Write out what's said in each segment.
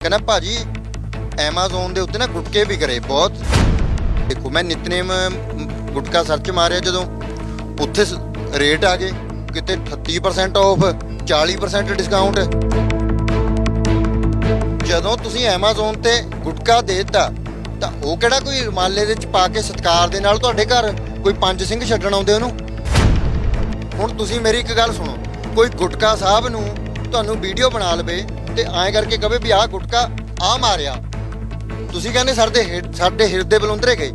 ਕਹਿੰਦਾ, ਭਾਜੀ ਐਮਾਜ਼ੋਨ ਦੇ ਉੱਤੇ ਨਾ ਗੁਟਕੇ ਵੀ ਕਰੇ ਬਹੁਤ। ਦੇਖੋ, ਮੈਂ ਨਿਤਨੇਮ ਗੁਟਕਾ ਸਰਚ ਮਾਰਿਆ ਜਦੋਂ। ਉੱਥੇ ਰੇਟ ਆ ਗਏ। ਕਿਤੇ 38% ਆਫ 40% ਡਿਸਕਾਊਂਟ ਜਦੋਂ ਤੁਸੀਂ ਐਮਾਜ਼ੋਨ ਤੇ ਗੁਟਕਾ ਦੇਤਾ, ਤਾਂ ਉਹ ਕਿਹੜਾ ਕੋਈ ਰੁਮਾਲੇ ਦੇ ਵਿੱਚ ਪਾ ਕੇ ਸਤਕਾਰ ਦੇ ਨਾਲ ਤੁਹਾਡੇ ਘਰ ਕੋਈ ਪੰਜ ਸਿੰਘ ਛੱਡਣ ਆਉਂਦੇ ਉਹਨੂੰ? ਹੁਣ ਤੁਸੀਂ ਮੇਰੀ ਇੱਕ ਗੱਲ ਸੁਣੋ। ਕੋਈ ਗੁਟਕਾ ਸਾਹਿਬ ਨੂੰ ਤੁਹਾਨੂੰ ਵੀਡੀਓ ਬਣਾ ਲਵੇ ਤੇ ਐਂ ਕਰਕੇ ਕਵੇ ਵੀ ਆਹ ਗੁਟਕਾ ਆ ਮਾਰਿਆ। ਤੁਸੀਂ ਕਹਿੰਦੇ ਸਾਡੇ ਹਿਰ- ਸਾਡੇ ਹਿਰਦੇ ਬਲੁੰਦਰੇ ਗਏ।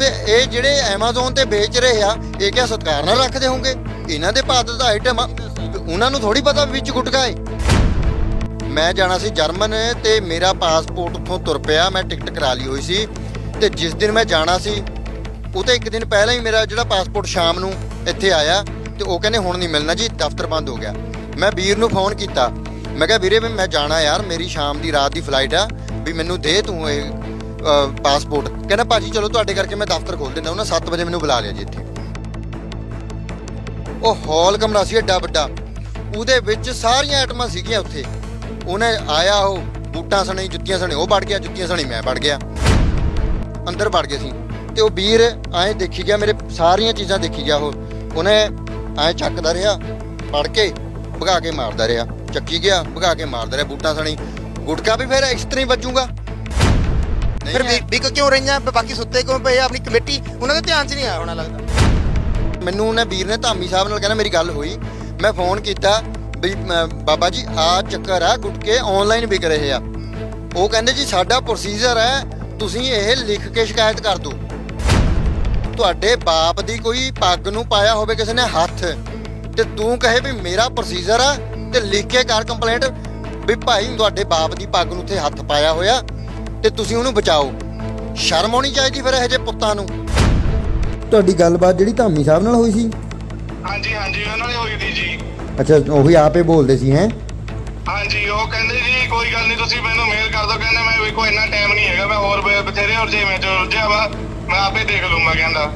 ਤੇ ਇਹ ਜਿਹੜੇ ਐਮਾਜ਼ੋਨ ਤੇ ਵੇਚ ਰਹੇ ਆ, ਇਹ ਕਿਆ ਸਤਕਾਰ ਨਾਲ ਰੱਖਦੇ ਹੋਣਗੇ? ਇਹਨਾਂ ਦੇ ਭਾਰਤ ਦਾ ਆਈਟਮ ਉਹਨਾਂ ਨੂੰ ਥੋੜੀ ਪਤਾ ਵੀ ਵਿੱਚ ਗੁਟਕਾ ਹੈ। ਮੈਂ ਜਾਣਾ ਸੀ ਜਰਮਨ ਤੇ ਮੇਰਾ ਪਾਸਪੋਰਟ ਉੱਥੋਂ ਤੁਰ ਪਿਆ, ਮੈਂ ਟਿਕਟ ਕਰਾ ਲਈ ਹੋਈ ਸੀ। ਤੇ ਜਿਸ ਦਿਨ ਮੈਂ ਜਾਣਾ ਸੀ, ਉਹ ਤੇ ਇੱਕ ਦਿਨ ਪਹਿਲਾਂ ਹੀ ਮੇਰਾ ਜਿਹੜਾ ਪਾਸਪੋਰਟ ਸ਼ਾਮ ਨੂੰ ਇੱਥੇ ਆਇਆ। ਤੇ ਉਹ ਕਹਿੰਦੇ ਹੁਣ ਨਹੀਂ ਮਿਲਣਾ ਜੀ, ਦਫ਼ਤਰ ਬੰਦ ਹੋ ਗਿਆ। ਮੈਂ ਵੀਰ ਨੂੰ ਫੋਨ ਕੀਤਾ। ਮੈਂ ਕਿਹਾ ਵੀਰੇ ਵੀ ਮੈਂ ਜਾਣਾ ਯਾਰ, ਮੇਰੀ ਸ਼ਾਮ ਦੀ ਰਾਤ ਦੀ ਫਲਾਈਟ ਆ, ਵੀ ਮੈਨੂੰ ਦੇ ਤੂੰ ਇਹ ਪਾਸਪੋਰਟ ਕਹਿੰਦਾ, ਭਾਜੀ, ਚਲੋ ਤੁਹਾਡੇ ਕਰਕੇ ਮੈਂ ਦਫ਼ਤਰ ਖੋਲ ਦਿੰਦਾ, ਉਹਨਾਂ 7 ਵਜੇ ਮੈਨੂੰ ਬੁਲਾ ਲਿਆ ਜੀ ਇੱਥੇ। ਉਹ ਹਾਲ ਕਮਰਾ ਸੀ ਏਡਾ ਵੱਡਾ। ਉਹਦੇ ਵਿੱਚ ਸਾਰੀਆਂ ਆਈਟਮਾਂ ਸੀਗੀਆਂ ਉੱਥੇ। ਉਹਨੇ ਆਇਆ, ਉਹ ਬੂਟਾਂ ਸਣੇ, ਜੁੱਤੀਆਂ ਸਣੇ, ਉਹ ਵੜ ਗਿਆ, ਜੁੱਤੀਆਂ ਸਣੇ, ਮੈਂ ਵੜ ਗਿਆ। ਅੰਦਰ ਵੜ ਗਏ ਸੀ। ਤੇ ਉਹ ਵੀਰ ਐਂ ਦੇਖੀ ਗਿਆ, ਮੇਰੇ ਸਾਰੀਆਂ ਚੀਜ਼ਾਂ ਦੇਖੀ ਗਿਆ ਉਹ। ਉਹਨੇ ਐਂ ਚੱਕਦਾ ਰਿਹਾ ਫੜ ਕੇ ਭਗਾ ਕੇ ਮਾਰਦਾ ਰਿਹਾ। ਚੱਕੀ ਗਿਆ ਭਗਾ ਕੇ ਮਾਰਦਾ ਰਿਹਾ ਬੂਟਾਂ ਸਣੀ। ਗੁਟਕਾ ਵੀ ਫਿਰ ਇਸ ਤਰ੍ਹਾਂ ਹੀ ਵੱਜੂਗਾ। ਫਿਰ। ਵੀ- ਵਿਕ ਕਿਉਂ ਰਹੀਆਂ? ਬਾਕੀ ਸੁੱਤੇ ਕਿਉਂ ਪਏ ਆ? ਆਪਣੀ ਕਮੇਟੀ ਉਹਨਾਂ ਦੇ ਧਿਆਨ 'ਚ ਨਹੀਂ ਆਇਆ ਹੋਣਾ ਲੱਗਦਾ। ਮੈਨੂੰ ਉਹਨੇ ਵੀਰ ਨੇ ਧਾਮੀ ਸਾਹਿਬ ਨਾਲ ਕਹਿੰਦਾ ਮੇਰੀ ਗੱਲ ਹੋਈ। ਮੈਂ ਫੋਨ ਕੀਤਾ ਵੀ ਮ- ਬਾਬਾ ਜੀ ਆ ਚੱਕਰ ਆ ਗੁਟਕੇ ਆਨਲਾਈਨ ਵਿਕ ਰਹੇ ਆ। ਉਹ ਕਹਿੰਦੇ ਜੀ ਸਾਡਾ ਪ੍ਰੋਸੀਜਰ ਹੈ ਤੁਸੀਂ ਇਹ ਲਿਖ ਕੇ ਸ਼ਿਕਾਇਤ ਕਰ ਦਿਓ। ਤੁਹਾਡੇ ਬਾਪ ਦੀ ਕੋਈ ਪੱਗ ਨੂੰ ਪਾਇਆ ਹੋਵੇ ਕਿਸੇ ਨੇ ਹੱਥ ਤੇ ਤੂੰ ਕਹੇ ਵੀ ਮੇਰਾ ਪ੍ਰੋਸੀਜਰ ਆ ਤੇ ਲਿਖ ਕੇ ਕਰ ਕੰਪਲੇਂਟ ਵੀ ਭਾਈ ਤੁਹਾਡੇ ਬਾਪ ਦੀ ਪੱਗ ਨੂੰ ਉੱਥੇ ਹੱਥ ਪਾਇਆ ਹੋਇਆ ਤੇ ਤੁਸੀਂ ਉਹਨੂੰ ਬਚਾਓ। ਸ਼ਰਮ ਆਉਣੀ ਚਾਹੀਦੀ ਫਿਰ ਇਹੋ ਜਿਹੇ ਪੁੱਤਾਂ ਨੂੰ। ਤੁਹਾਡੀ ਗੱਲਬਾਤ ਜਿਹੜੀ ਧਾਮੀ ਸਾਹਿਬ ਨਾਲ ਹੋਈ ਸੀ? ਹਾਂਜੀ ਹਾਂਜੀ ਉਹਨਾਂ ਨੇ ਹੋਈ ਦੀ ਜੀ। ਅੱਛਾ ਉਹੀ ਆਪੇ ਬੋਲਦੇ ਸੀ ਹੈ? ਹਾਂਜੀ ਉਹ ਕਹਿੰਦੇ ਜੀ ਕੋਈ ਗੱਲ ਨਹੀਂ ਤੁਸੀਂ ਮੈਨੂੰ ਮੇਲ ਕਰ ਦਿਓ। ਕਹਿੰਦੇ ਮੈਂ ਵੇਖੋ ਇੰਨਾ ਟਾਈਮ ਨਹੀਂ ਹੈਗਾ ਮੈਂ ਹੋਰ ਬ- ਬਥੇਰੇ ਹੋਰ ਜੇ ਮੈਂ ਚ ਉਲਝਿਆ ਵਾ ਮੈਂ ਆਪੇ ਦੇਖ ਲੂੰਗਾ ਕਹਿੰਦਾ।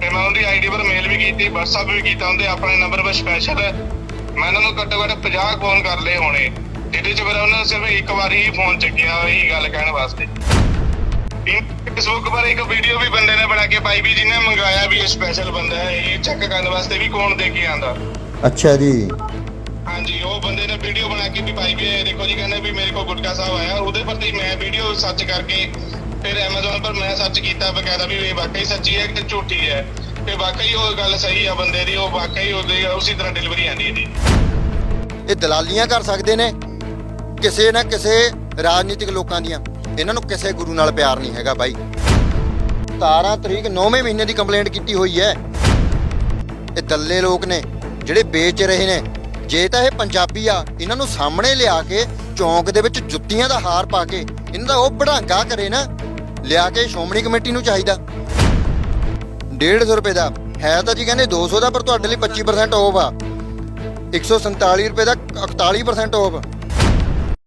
ਤੇ ਮੈਂ ਉਹਦੀ ਆਈਡੀ ਪਰ ਮੇਲ ਵੀ ਕੀਤੀ WhatsApp ਵੀ ਕੀਤਾ ਉਹਦੇ ਆਪਣੇ ਨੰਬਰ 'ਤੇ ਸਪੈਸ਼ਲ ਮੈਂ ਉਹਨਾਂ ਨੂੰ ਘੱਟੋ ਘੱਟ 50 ਫੋਨ ਕਰ ਲਏ ਹੋਣੇ। ਜਿਹਦੇ 'ਚ ਫਿਰ ਉਹਨਾਂ ਨੇ ਸਿਰਫ ਇੱਕ ਵਾਰੀ ਹੀ ਫੋਨ ਚੱਕਿਆ ਇਹੀ ਗੱਲ ਕਹਿਣ ਵਾਸਤੇ। ਫੇਸਬੁੱਕ ਪਰ ਇੱਕ ਵੀਡੀਓ ਵੀ ਬੰਦੇ ਨੇ ਬਣਾ ਕੇ ਪਾਈ ਵੀ ਜਿਹਨੇ ਮੰਗਾਇਆ ਵੀ ਇਹ ਸਪੈਸ਼ਲ ਬੰਦਾ ਹੈ ਇਹ ਚੈੱਕ ਕਰਨ ਵਾਸਤੇ ਵੀ ਕੌਣ ਦੇ ਕੇ ਆਂਦਾ ਅੱਛਾ ਜੀ। ਹਾਂਜੀ ਉਹ ਬੰਦੇ ਨੇ ਵੀਡੀਓ ਬਣਾ ਕੇ ਵੀ ਪਾਈ ਵੀ ਹੈ। ਦੇਖੋ ਜੀ ਕਹਿੰਦੇ ਵੀ ਮੇਰੇ ਕੋਲ ਗੁਟਕਾ ਸਾਹਿਬ ਆਇਆ। ਉਹਦੇ ਪਰ ਤੇ ਮੈਂ ਵੀਡੀਓ ਸਰਚ ਕਰਕੇ ਫਿਰ Amazon ਪਰ ਮੈਂ ਸਰਚ ਕੀਤਾ ਬਕਾਇਦਾ ਵੀ ਇਹ ਵਾਕਈ ਸੱਚੀ ਹੈ ਕਿ ਝੂਠੀ ਹੈ। ਤੇ ਵਾਕਈ ਉਹ ਗੱਲ ਸਹੀ ਆ ਬੰਦੇ ਦੀ, ਉਹ ਵਾਕਈ ਉਹਦੀ ਉਸੇ ਤਰ੍ਹਾਂ ਡਿਲੀਵਰੀ ਆਂਦੀ ਇਹਦੀ। ਇਹ ਦਲਾਲੀਆਂ ਕਰ ਸਕਦੇ ਨੇ, ਕਿਸੇ ਨਾ ਕਿਸੇ ਰਾਜਨੀਤਿਕ ਲੋਕਾਂ ਦੀਆਂ। ਇਹਨਾਂ ਨੂੰ ਕਿਸੇ ਗੁਰੂ ਨਾਲ ਪਿਆਰ ਨਹੀਂ ਹੈਗਾ ਬਾਈ। 17 ਤਰੀਕ 9ਵੇਂ ਮਹੀਨੇ ਦੀ ਕੰਪਲੇਂਟ ਕੀਤੀ ਹੋਈ ਹੈ। ਇਹ ਦੱਲੇ ਲੋਕ ਨੇ, ਜਿਹੜੇ ਵੇਚ ਰਹੇ ਨੇ। ਜੇ ਤਾਂ ਇਹ ਪੰਜਾਬੀ ਆ, ਇਹਨਾਂ ਨੂੰ ਸਾਹਮਣੇ ਲਿਆ ਕੇ, ਚੌਂਕ ਦੇ ਵਿੱਚ ਜੁੱਤੀਆਂ ਦਾ ਹਾਰ ਪਾ ਕੇ, ਇਹਨਾਂ ਦਾ ਉਹ ਬੜਾਂਗਾ ਕਰੇ ਨਾ। ਲਿਆ ਕੇ ਸ਼੍ਰੋਮਣੀ ਕਮੇਟੀ ਨੂੰ ਚਾਹੀਦਾ। 150 ਰੁਪਏ ਦਾ। ਹੈ ਤਾਂ ਜੀ ਕਹਿੰਦੇ 200 ਦਾ, ਪਰ ਤੁਹਾਡੇ ਲਈ 25% ਆਫ ਆ। 147 ਰੁਪਏ ਦਾ 41% ਆਫ